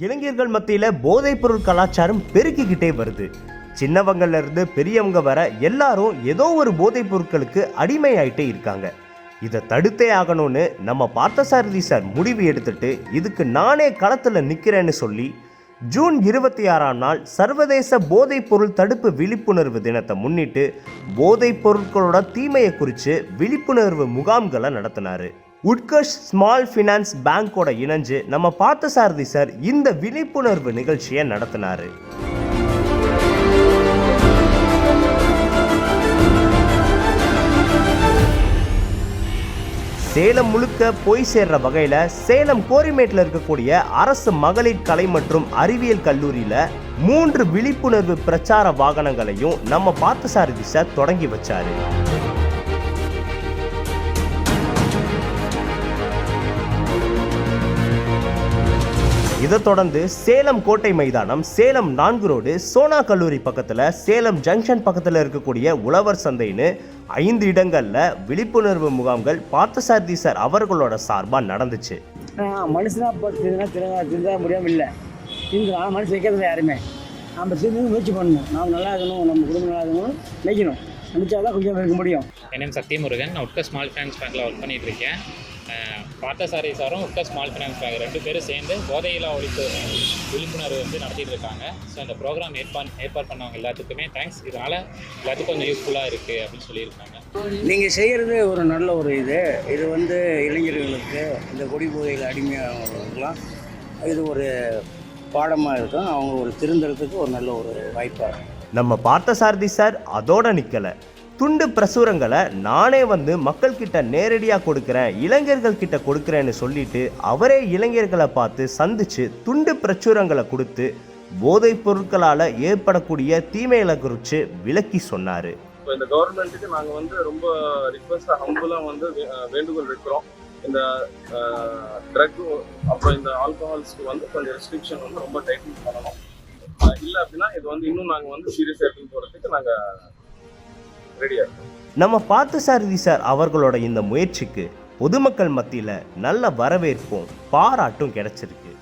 இளைஞர்கள் மத்தியில் போதைப்பொருள் கலாச்சாரம் பெருக்கிக்கிட்டே வருது. சின்னவங்கள்ல இருந்து பெரியவங்க வர எல்லாரும் ஏதோ ஒரு போதைப் பொருட்களுக்கு அடிமையாயிட்டே இருக்காங்க. இதை தடுத்தே ஆகணும்னு நம்ம பார்த்தசாரதி சார் முடிவு எடுத்துட்டு இதுக்கு நானே களத்தில் நிற்கிறேன்னு சொல்லி ஜூன் இருபத்தி ஆறாம் நாள் சர்வதேச போதைப் பொருள் தடுப்பு விழிப்புணர்வு தினத்தை முன்னிட்டு போதைப் பொருட்களோட தீமையை குறித்து விழிப்புணர்வு முகாம்களை நடத்தினாரு. உட்கர்ஷ் ஸ்மால் ஃபினான்ஸ் பேங்கோட இணைஞ்சு நம்ம பார்த்தசாரதி சார் இந்த விழிப்புணர்வு நிகழ்ச்சியை நடத்தினாரு. சேலம் முழுக்க போய் சேர்ற வகையில் சேலம் கோரிமேட்டில் இருக்கக்கூடிய அரசு மகளிர் கலை மற்றும் அறிவியல் கல்லூரியில் மூன்று விழிப்புணர்வு பிரச்சார வாகனங்களையும் நம்ம பார்த்தசாரதி சார் தொடங்கி வச்சாரு. இதைத் தொடர்ந்து சேலம் கோட்டை மைதானம் சேலம் நான்கு ரோடு சோனா கல்லூரி பக்கத்தில் சேலம் ஜங்ஷன் பக்கத்தில் இருக்கக்கூடிய உழவர் சந்தைன்னு ஐந்து இடங்களில் விழிப்புணர்வு முகாம்கள் பார்த்தசாரதி சார் அவர்களோட சார்பாக நடந்துச்சு. ஆஹ் மனுஷனா பார்த்துனா திருந்தா திருந்தா முடியாமல் இல்லை. திருந்தலாம் மனுஷன் வைக்கிறது யாருமே. நம்ம திருந்த முயற்சி பண்ணணும். நாம் நல்லா இருக்கணும் நம்ம குடும்பம் நல்லா இருக்கணும் நினைக்கணும். நினச்சா தான் கொஞ்சம் இருக்க முடியும். என் நேம் சக்தி முருகன் நான் உட்கா ஸ்மால் ஃபைனான்ஸ் பேங்க்கில் ஒர்க் பண்ணிட்டு இருக்கேன். அஹ் பார்த்தசாரி சாரும் உட்கா ஸ்மால் ஃபைனான்ஸ் பேங்க் ரெண்டு பேரும் சேர்ந்து போதையில்லா ஒழிப்பு விழிப்புணர்வு வந்து நடத்திட்டு இருக்காங்க. ஸோ இந்த ப்ரோக்ராம் ஏற்பாடு ஏற்பாடு பண்ணவங்க எல்லாத்துக்குமே தேங்க்ஸ் இதனால் எல்லாத்துக்கும் கொஞ்சம் யூஸ்ஃபுல்லாக இருக்குது அப்படின்னு சொல்லியிருக்காங்க. நீங்கள் செய்கிறது ஒரு நல்ல ஒரு இது. இது வந்து இளைஞர்களுக்கு இந்த கொடி போதையில் அடிமையானவர்களுக்கெல்லாம் இது ஒரு பாடமாக இருக்கும். அவங்க ஒரு திருந்துறதுக்கு ஒரு நல்ல ஒரு வாய்ப்பாக இருக்கும். நம்ம பார்த்தசாரதி சார் அதோட நிற்கலை துண்டு பிரசுரங்களை நானே வந்து மக்கள்கிட்ட நேரடியாக கொடுக்குறேன் இளைஞர்கள் கிட்ட கொடுக்குறேன்னு சொல்லிட்டு அவரே இளைஞர்களை பார்த்து சந்திச்சு துண்டு பிரசுரங்களை கொடுத்து போதைப் பொருட்களால் ஏற்படக்கூடிய தீமைகளை குறித்து விளக்கி சொன்னார். இப்போ இந்த கவர்மெண்ட்டுக்கு நாங்கள் வந்து ரொம்ப ரிக்வஸ்டாக ஹம்புலாக வந்து வேண்டுகோள் வைக்கிறோம் இந்த ட்ரக் அப்புறம் இந்த ஆல்கஹால்ஸ்க்கு வந்து கொஞ்சம் ரெஸ்ட்ரிக்ஷன் வந்து ரொம்ப டைட்டன் பண்ணணும். இல்லை அப்படின்னா இது வந்து இன்னும் நாங்கள் வந்து சீரியஸ் எடுத்துன்னு போகிறதுக்கு நாங்கள் ரெடியாக இருக்கோம். நம்ம பார்த்தசாரதி சார் அவர்களோட இந்த முயற்சிக்கு பொதுமக்கள் மத்தியில் நல்ல வரவேற்பும் பாராட்டும் கிடைச்சிருக்கு.